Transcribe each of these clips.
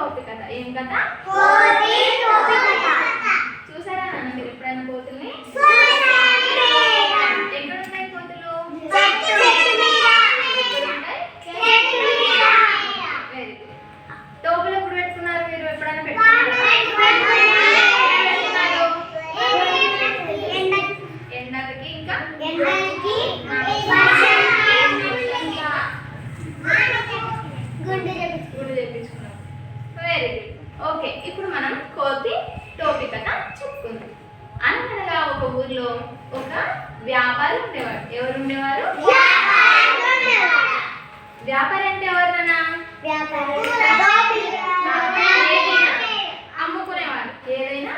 Topic కథ ఏం కథ? చూసారా నాన్న మీరు ఎప్పుడైనా కోతుల్ని ఎక్కడున్నాయి కోతులు ఎప్పుడు పెట్టుకున్నారు మీరు? ఎప్పుడైనా పెట్టుకున్నారు? కోతి టోపీ కథ చెప్పుకుందాం. అనగనగా ఒక ఊర్లో ఒక వ్యాపారి ఉండేవాడు. ఎవరు ఉండేవారు? వ్యాపారి అంటే ఎవరన్నా అమ్ముకునేవారు. ఏదైనా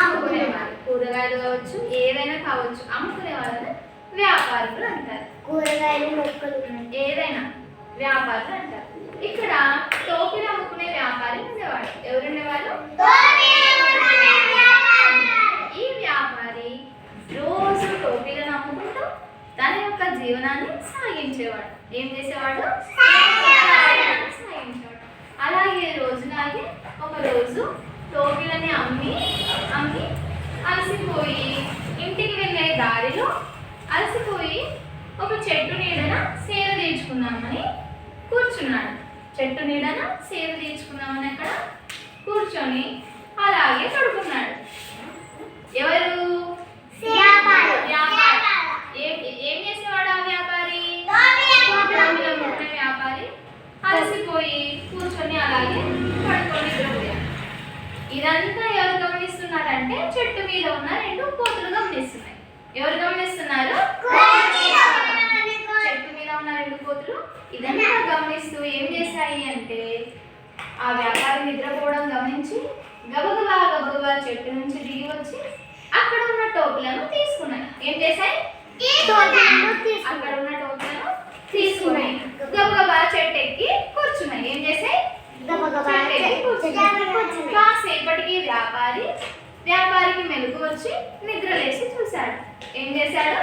అమ్ముకునేవారు. కూరగాయలు కావచ్చు ఏదైనా కావచ్చు అమ్ముకునేవారు వ్యాపారులు అంటారు. కూరగాయలు ఏదైనా వ్యాపారులు అంటారు. ఇక్కడ టోపీలు అమ్ముకునే వ్యాపారి ఉండేవాడు ఎవరు ఉండేవాళ్ళు ఈ వ్యాపారి రోజు టోపీలను అమ్ముకుంటూ తన యొక్క జీవనాన్ని సాగించేవాడు. ఏం చేసేవాడు? సాగించేవాడు. అలాగే రోజులాగే ఒక రోజు టోపీలని అమ్మి అమ్మి అలసిపోయి ఇంటికి వెళ్ళే దారిలో అలసిపోయి ఒక చెట్టు నీడన సేవ తీర్చుకుందామని కూర్చున్నాడు. చెట్టు నీడన సేవ తీర్చుకుందామని అక్కడ కూర్చొని అలాగే పడుకున్నాడు ఎవరు వ్యాపారి. వ్యాపారి ఏ- ఏం చేసేవాడు ఆ వ్యాపారి టోపీలు అమ్ముకునే వ్యాపారి అలసిపోయి కూర్చొని అలాగే ఇదంతా ఎవరు గమనిస్తున్నారంటే చెట్టు మీద ఉన్న రెండు కోతులు గమనిస్తున్నాయి. ఎవరు గమనిస్తున్నారు? చెట్టు మీద ఉన్న రెండు కోతులు ఇదంతా గమనిస్తూ ఏం చేశాయి అంటే ఆ వ్యాపారి నిద్రపోవడం గమనించి గబగబా గబగబా చెట్టు నుంచి దిగి వచ్చి అక్కడ ఉన్న టోపులను తీసుకున్నాయి. ఏం చేశాయి? తీసుకున్నాయి ఉన్న టోపులను తీసుకున్నాయి గబగబా చెట్టు ఎక్కి కూర్చున్నాయి ఏం చేశాయి చెట్టు ఎక్కి కూర్చున్నాయి కాసేపటికి వ్యాపారి వ్యాపారికి మెలకు వచ్చి నిద్రలేసి చూశాడు. ఏం చేశాడు?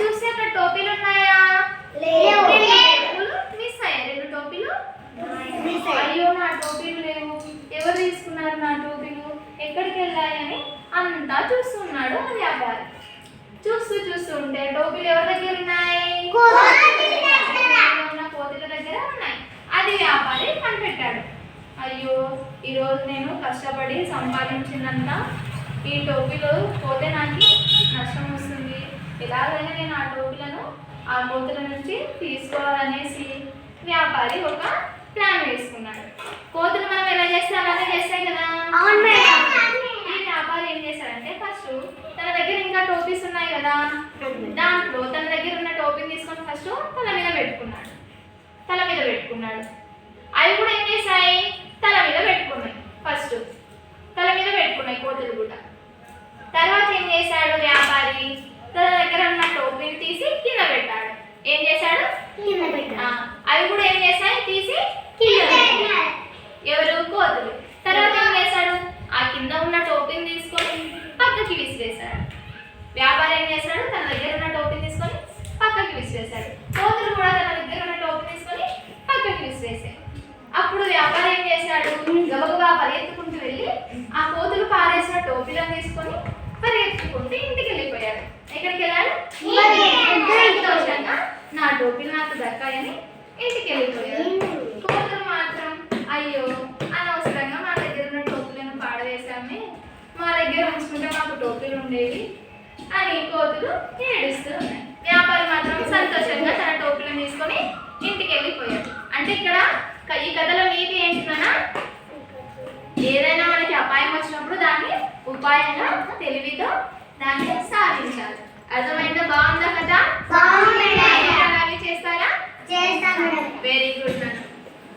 చూసి అక్కడ టోపీలు ఉన్నాయా? మిస్ అయ్యాయి. రెండు టోపీలు? అయ్యో నా టోపీలు లేవు. ఎవరు తీసుకున్నారు నా టోపీలు? ఎక్కడికి వెళ్ళాయని అంతా చూస్తున్నాడు వ్యాపారి. చూస్తూ చూస్తూ ఉంటే టోపీలు ఎవరి దగ్గర ఉన్నాయి ఉన్న కోతుల దగ్గర ఉన్నాయి అది వ్యాపారి కనిపెట్టాడు అయ్యో ఈరోజు నేను కష్టపడి సంపాదించినంత ఈ టోపీలు పోతే నాకు నష్టం వస్తుంది. ఎలాగైనా నేను ఆ టోపీలను ఆ కోతుల నుంచి తీసుకోవాలనేసి వ్యాపారి ఒక ప్లాన్ వేసుకున్నాడు. కోతులు మనం ఎలా చేస్తే అలానే చేస్తాయి కదా. ఈ వ్యాపారి ఏం చేశాడంటే ఫస్ట్ తన దగ్గర ఇంకా టోపీస్ ఉన్నాయి కదా దాంట్లో తన దగ్గర ఉన్న టోపీని తీసుకొని ఫస్ట్ తల మీద పెట్టుకున్నాడు. తల మీద పెట్టుకున్నాడు. అవి కూడా ఏం చేశాయి తల మీద పెట్టుకున్నాయి. ఫస్ట్ తల మీద పెట్టుకున్నాయి కోతులు కూడా తర్వాత ఏం చేశాడు? వ్యాపారి తన దగ్గర ఉన్న టోపీని తీసి కింద పెట్టాడు. ఏం చేశాడు? ఆ, అవి కూడా ఏం చేశాయి? తీసి కింద. ఎవరు? కోతులు. తర్వాత ఏం చేశాడు? ఆ కింద ఉన్న టోపీని తీసుకొని పక్కకి విసిరేశాడు. వ్యాపారి ఏం చేశాడు? తన దగ్గర ఉన్న టోపీని తీసుకొని పక్కకి విసిరేశాడు. కోతులు కూడా తన దగ్గర ఉన్న టోపీ తీసుకొని పక్కకి విసిరేశాయి అప్పుడు వ్యాపారి ఏం చేశాడు? గబగబా పరిగెత్తుకుంటూ వెళ్ళి ఆ కోతులు పారేసిన టోపీలను తీసుకొని పరిగెత్తుకుంటూ ఇంటికి వెళ్ళిపోయాడు. ఎక్కడికి వెళ్ళాడు? సంతోషంగా నా టోపీలు నాకు దక్కాయని ఇంటికి వెళ్ళిపోయాడు. కోతులు మాత్రం అయ్యో అనవసరంగా మా దగ్గర ఉన్న టోపీలను పాడవేశామే. మా దగ్గర ఉంచుకుంటే మాకు టోపీలు ఉండేవి అని కోతులు ఏడుస్తూ ఉన్నాయి. వ్యాపారి మాత్రం సంతోషంగా తన టోపీలను తీసుకొని ఇంటికి వెళ్ళిపోయాడు. అంటే ఇక్కడ ఈ కథలో నీతి ఏంటిదన్నా ఏదైనా మనకి అపాయం వచ్చినప్పుడు దాన్ని ఉపాయంగా తెలివితో దాన్ని సాధించాలి. అర్థమైందా? బాగుందా కదా. అలాగే చేస్తారా? Very good